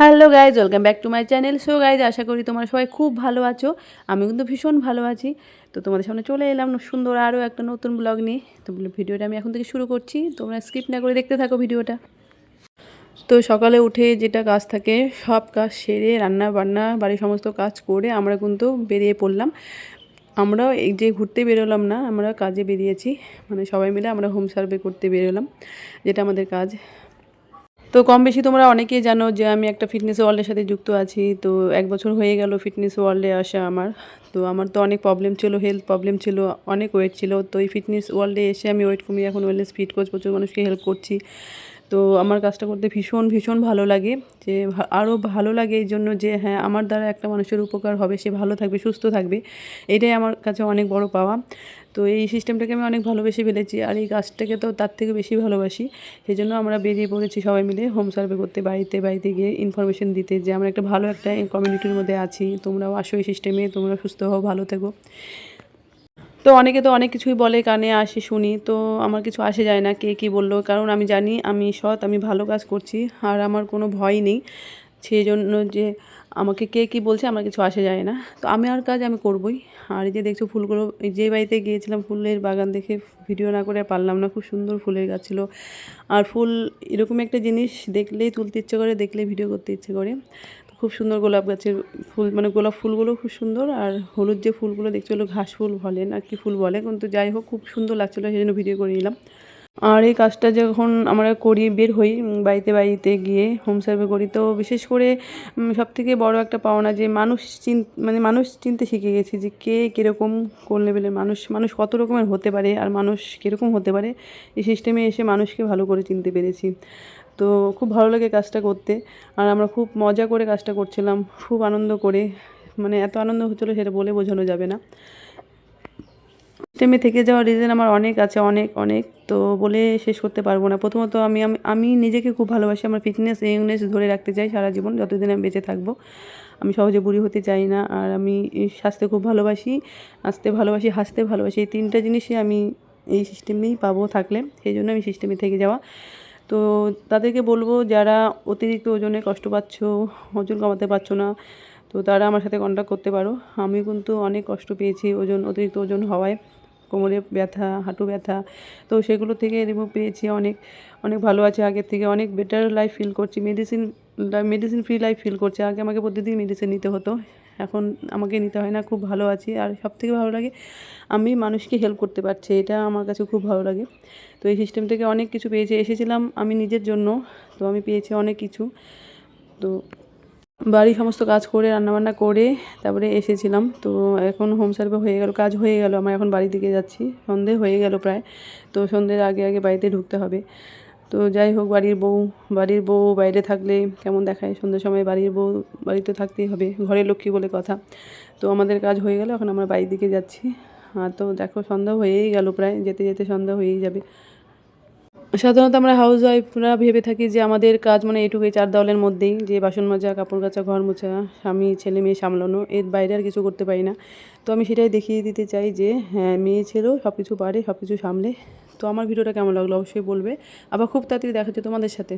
Hello guys, welcome back to my channel. So guys, আশা করি তোমরা সবাই খুব ভালো আছো। আমি কিন্তু ভীষণ ভালো আছি। তো তোমাদের সামনে চলে এলাম সুন্দর আরও একটা নতুন ব্লগ নিয়ে। তো ভিডিওটা আমি এখন থেকে শুরু করছি। তোমরা স্কিপ না করে দেখতে থাকো ভিডিওটা। তো সকালে উঠে যেটা কাজ থাকে, সব কাজ সেরে রান্না বান্না, বাড়ির সমস্ত কাজ করে আমরা কিন্তু বেরিয়ে পড়লাম। আমরা এই যে ঘুরতে বেরোলাম না, আমরা কাজে বেরিয়েছি। মানে সবাই মিলে আমরা হোম সার্ভে করতে বেরোলাম, যেটা আমাদের কাজ। তো কম বেশি তোমরা অনেকেই জানো যে আমি একটা ফিটনেস ওয়ার্ল্ডের সাথে যুক্ত আছি। তো এক বছর হয়ে গেল ফিটনেস ওয়ার্ল্ডে আসা আমার। তো আমার তো অনেক প্রবলেম ছিল হেলথ প্রবলেম ছিল, অনেক ওয়েট ছিল। তো এই ফিটনেস ওয়ার্ল্ডে এসে আমি ওয়েট কমিয়ে এখন ওয়েলনেস ফিট কোচ প্রচুর মানুষকে হেল্প করছি। তো আমার কাজটা করতে ভীষণ ভীষণ ভালো লাগে যে আরও ভালো লাগে এই জন্য যে হ্যাঁ আমার দ্বারা একটা মানুষের উপকার হবে, সে ভালো থাকবে, সুস্থ থাকবে। এটাই আমার কাছে অনেক বড় পাওয়া। তো এই সিস্টেমটাকে আমি অনেক ভালোবেসে ফেলেছি আর এই কাজটাকে তো তার থেকে বেশি ভালোবাসি। সেই জন্য আমরা বেরিয়ে পড়েছি সবাই মিলে হোম সার্ভে করতে, বাড়িতে বাড়িতে গিয়ে ইনফরমেশন দিতে যে আমরা একটা ভালো একটা কমিউনিটির মধ্যে আছি, তোমরাও আসো এই সিস্টেমে তোমরা সুস্থ হও, ভালো থেকো। তো অনেকে তো অনেক কিছুই বলে কানে, আসে, শুনি। তো আমার কিছু আসে যায় না কে কী বলল। কারণ আমি জানি আমি সৎ, আমি ভালো কাজ করছি, আর আমার কোনো ভয় নেই। সেই জন্য যে আমাকে কে কী বলছে, আমার কিছু আসে যায় না। তো আমি আর কাজ আমি করবই। আর এই যে দেখছ ফুলগুলো যে বাড়িতে গিয়েছিলাম ফুলের বাগান দেখে ভিডিও না করে পারলাম না, খুব সুন্দর ফুলের গাছ ছিল। আর ফুল এরকম একটা জিনিস দেখলেই তুলতে ইচ্ছে করে দেখলে ভিডিও করতে ইচ্ছে করে। খুব সুন্দর গোলাপ গাছের ফুল মানে গোলাপ ফুলগুলো খুব সুন্দর আর হলুদ যে ফুলগুলো দেখছি হলো ঘাস ফুল বলে আর কি ফুল বলে, কিন্তু যাই হোক খুব সুন্দর লাগছিল, সেই জন্য ভিডিও করে নিলাম। আর এই কাজটা যখন আমরা করি বের হই বাড়িতে বাড়িতে গিয়ে হোম সার্ভে করি, তো বিশেষ করে সব থেকে বড় একটা পাওনা যে মানুষ চিন মানে মানুষ চিনতে শিখে গেছি যে কে কীরকম, কোন লেভেলের মানুষ মানুষ কত রকমের হতে পারে আর মানুষ কীরকম হতে পারে, এই সিস্টেমে এসে মানুষকে ভালো করে চিনতে পেরেছি। তো খুব ভালো লাগে কাজটা করতে, আর আমরা খুব মজা করে কাজটা করছিলাম, খুব আনন্দ করে মানে এত আনন্দ হচ্ছিল সেটা বলে বোঝানো যাবে না। সিস্টেমে থেকে যাওয়ার রিজন আমার অনেক আছে, অনেক অনেক। তো বলে শেষ করতে পারব না। প্রথমত আমি আমি নিজেকে খুব ভালোবাসি। আমার ফিটনেস ইংনেস ধরে রাখতে চাই সারা জীবন। যতদিন আমি বেঁচে থাকব, আমি সহজে বুড়ি হতে চাই না। আর আমি স্বাস্থ্য খুব ভালোবাসি, আসতে ভালোবাসি, হাসতে ভালোবাসি। এই তিনটা জিনিসই আমি এই সিস্টেমেই পাবো থাকলে। সেই জন্য আমি সিস্টেমে থেকে যাওয়া। তো তাদেরকে বলব, যারা অতিরিক্ত ওজনে কষ্ট পাচ্ছ, ওজন কমাতে পারছ না, তো তারা আমার সাথে কন্ট্যাক্ট করতে পারো। আমি কিন্তু অনেক কষ্ট পেয়েছি ওজন, অতিরিক্ত ওজন হওয়ায়। কোমরে ব্যথা, হাঁটু ব্যথা, তো সেগুলো থেকে রিমুভ পেয়েছি অনেক অনেক ভালো আছে আগের থেকে, অনেক বেটার লাইফ ফিল করছি। Medicine medicine free life feel করছে। আগে আমাকে প্রতিদিন মেডিসিন নিতে হতো, এখন আমাকে নিতে হয় না, খুব ভালো আছি। আর সব থেকে ভালো লাগে, আমি মানুষকে হেল্প করতে পারছি, এটা আমার কাছে খুব ভালো লাগে। তো এই সিস্টেম থেকে অনেক কিছু পেয়েছি, এসেছিলাম আমি নিজের জন্য, তো আমি পেয়েছি অনেক কিছু। তো বাড়ি সমস্ত কাজ করে, রান্নাবান্না করে, তারপরে এসেছিলাম। তো এখন হোম সার্ভে হয়ে গেল, কাজ হয়ে গেল। আমার এখন বাড়ির দিকে যাচ্ছি। সন্ধে হয়ে গেল প্রায়। তো সন্ধ্যের আগে আগে বাড়িতে ঢুকতে হবে। তো যাই হোক, বাড়ির বউ বাড়ির বউ বাইরে থাকলে কেমন দেখায়? সন্ধ্যের সময় বাড়ির বউ বাড়িতে থাকতেই হবে। ঘরের লক্ষ্মী বলে কথা। তো আমাদের কাজ হয়ে গেল। এখন আমরা বাড়ির দিকে যাচ্ছি। আর তো দেখো, সন্ধ্যা হয়েই গেল প্রায়। যেতে যেতে সন্ধ্যা হয়েই যাবে। সাধারণত আমরা হাউস ওয়াইফরা ভেবে থাকি যে আমাদের কাজ মানে এটুকুই, চার দেওয়ালের মধ্যেই, যে বাসন মাজা, কাপড় কাচা, ঘর মোছা, স্বামী, ছেলে, মেয়ে সামলানো, এর বাইরে আর কিছু করতে পারি না। তো আমি সেটাই দেখিয়ে দিতে চাই যে হ্যাঁ মেয়ে ছেলেও সব কিছু পারে সব কিছু সামলে। তো আমার ভিডিওটা কেমন লাগল অবশ্যই বলবে। আবার খুব তাড়াতাড়ি দেখা তোমাদের সাথে।